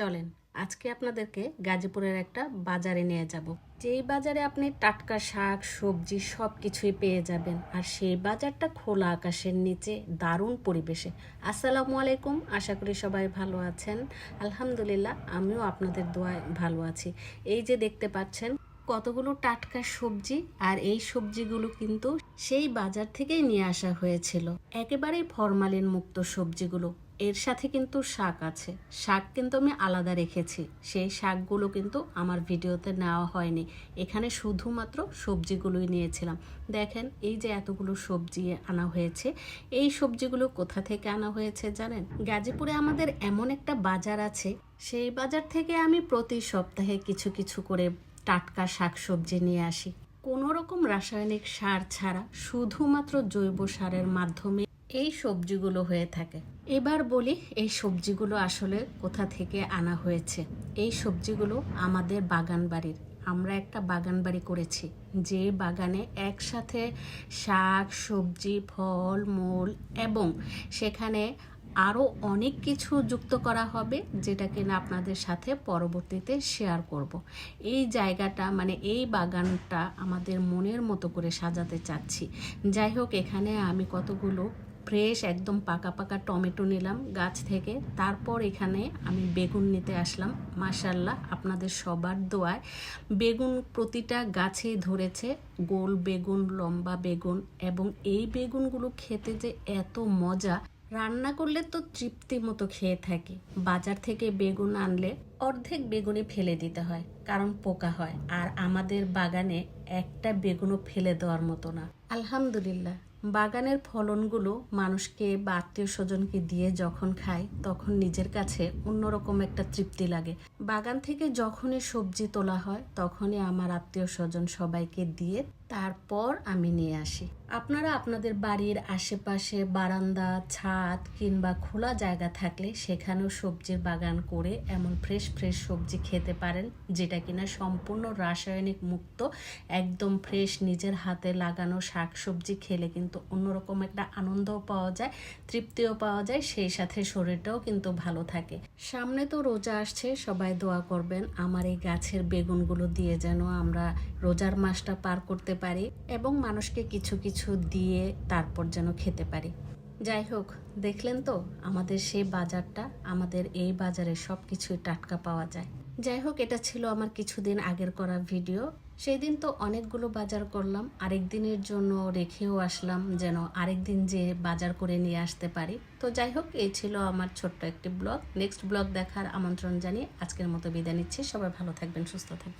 চলেন, আজকে আপনাদেরকে গাজীপুরের একটা বাজারে নিয়ে যাব। যেই বাজারে আপনি টাটকা শাক, সবজি সব কিছুই পেয়ে যাবেন, আর সেই বাজারটা খোলা আকাশের নিচে, দারুণ পরিবেশে। আসসালামু আলাইকুম, আশা করি সবাই ভালো আছেন। আলহামদুলিল্লাহ, আমিও আপনাদের দোয়ায় ভালো আছি। এই যে দেখতে পাচ্ছেন, কতগুলো টাটকা সবজি, আর এই সবজিগুলো কিন্তু সেই বাজার থেকেই নিয়ে আসা হয়েছিল। একেবারেই ফরমালিন মুক্ত সবজিগুলো। এর সাথে কিন্তু শাক আছে। শাক কিন্তু আমি আলাদা রেখেছি। সেই শাকগুলো কিন্তু আমার ভিডিওতে নেওয়া হয়নি। এখানে শুধুমাত্র সবজিগুলোই নিয়েছিলাম। দেখেন, এই যে এতগুলো সবজি আনা হয়েছে। এই সবজিগুলো কোথা থেকে আনা হয়েছে জানেন? গাজীপুরে আমাদের এমন একটা বাজার আছে। সেই বাজার থেকে আমি প্রতি সপ্তাহে কিছু কিছু করে টাটকা শাকসবজি নিয়ে আসি। কোনো রকম রাসায়নিক সার ছাড়া শুধুমাত্র জৈব সারের মাধ্যমে এই সবজিগুলো হয়ে থাকে। এবার বলি এই সবজিগুলো আসলে কোথা থেকে আনা হয়েছে। এই সবজিগুলো আমাদের বাগান বাড়ির। আমরা একটা বাগান বাড়ি করেছি। যে বাগানে একসাথে শাক, সবজি, ফল, মূল এবং সেখানে আরও অনেক কিছু যুক্ত করা হবে যেটা কিনা আপনাদের সাথে পরবর্তীতে শেয়ার করব। এই জায়গাটা মানে এই বাগানটা আমাদের মনের মতো করে সাজাতে চাচ্ছি। যাই হোক, এখানে আমি কতগুলো ফ্রেশ একদম পাকা পাকা টমেটো নিলাম গাছ থেকে। তারপর এখানে আমি বেগুন নিতে আসলাম মাশাল্লাহ আপনাদের সবার দোয়ায়। বেগুন প্রতিটা গাছেই ধরেছে, গোল বেগুন, লম্বা বেগুন এবং এই বেগুনগুলো খেতে যে এত মজা, রান্না করলে তো তৃপ্তি মতো খেয়ে থাকি। বাজার থেকে বেগুন আনলে অর্ধেক বেগুনই ফেলে দিতে হয়, কারণ পোকা হয়। আর আমাদের বাগানে একটা বেগুনও ফেলে দেওয়ার মতো না। আলহামদুলিল্লাহ, বাগানের ফলনগুলো মানুষকে বা আত্মীয় স্বজনকে দিয়ে যখন খায়, তখন নিজের কাছে অন্যরকম একটা তৃপ্তি লাগে। বাগান থেকে যখনই সবজি তোলা হয়, তখনই আমার আত্মীয় স্বজন সবাইকে দিয়ে তারপর আমি নিয়ে আসি। আপনারা আপনাদের বাড়ির আশেপাশে বারান্দা, ছাদ কিংবা খোলা জায়গা থাকলে সেখানেও সবজির বাগান করে এমন ফ্রেশ ফ্রেশ সবজি খেতে পারেন, যেটা কিনা সম্পূর্ণ রাসায়নিক মুক্ত, একদম ফ্রেশ নিজের হাতে লাগানো শাক সবজি খেলে কিন্তু অন্যরকম একটা আনন্দও পাওয়া যায়, তৃপ্তিও পাওয়া যায়, সেই সাথে শরীরটাও কিন্তু ভালো থাকে। সামনে তো রোজা আসছে, সবাই দোয়া করবেন, আমার এই গাছের বেগুনগুলো দিয়ে যেন আমরা রোজার মাসটা পার করতে পারি এবং মানুষকে কিছু কিছু দিয়ে তারপর যেন খেতে পারি। যাই হোক, দেখলেন তো আমাদের সেই বাজারটা, আমাদের এই বাজারে সব কিছুই টাটকা পাওয়া যায়। যাই হোক, এটা ছিল আমার কিছুদিন আগের করা ভিডিও। সেই দিন তো অনেকগুলো বাজার করলাম, আরেক দিনের জন্য রেখেও আসলাম যেন আরেক দিন যে বাজার করে নিয়ে আসতে পারি। তো যাই হোক, এই ছিল আমার ছোট্ট একটি ব্লগ। নেক্সট ব্লগ দেখার আমন্ত্রণ জানিয়ে আজকের মতো বিদায় নিচ্ছি। সবাই ভালো থাকবেন, সুস্থ থাকবেন।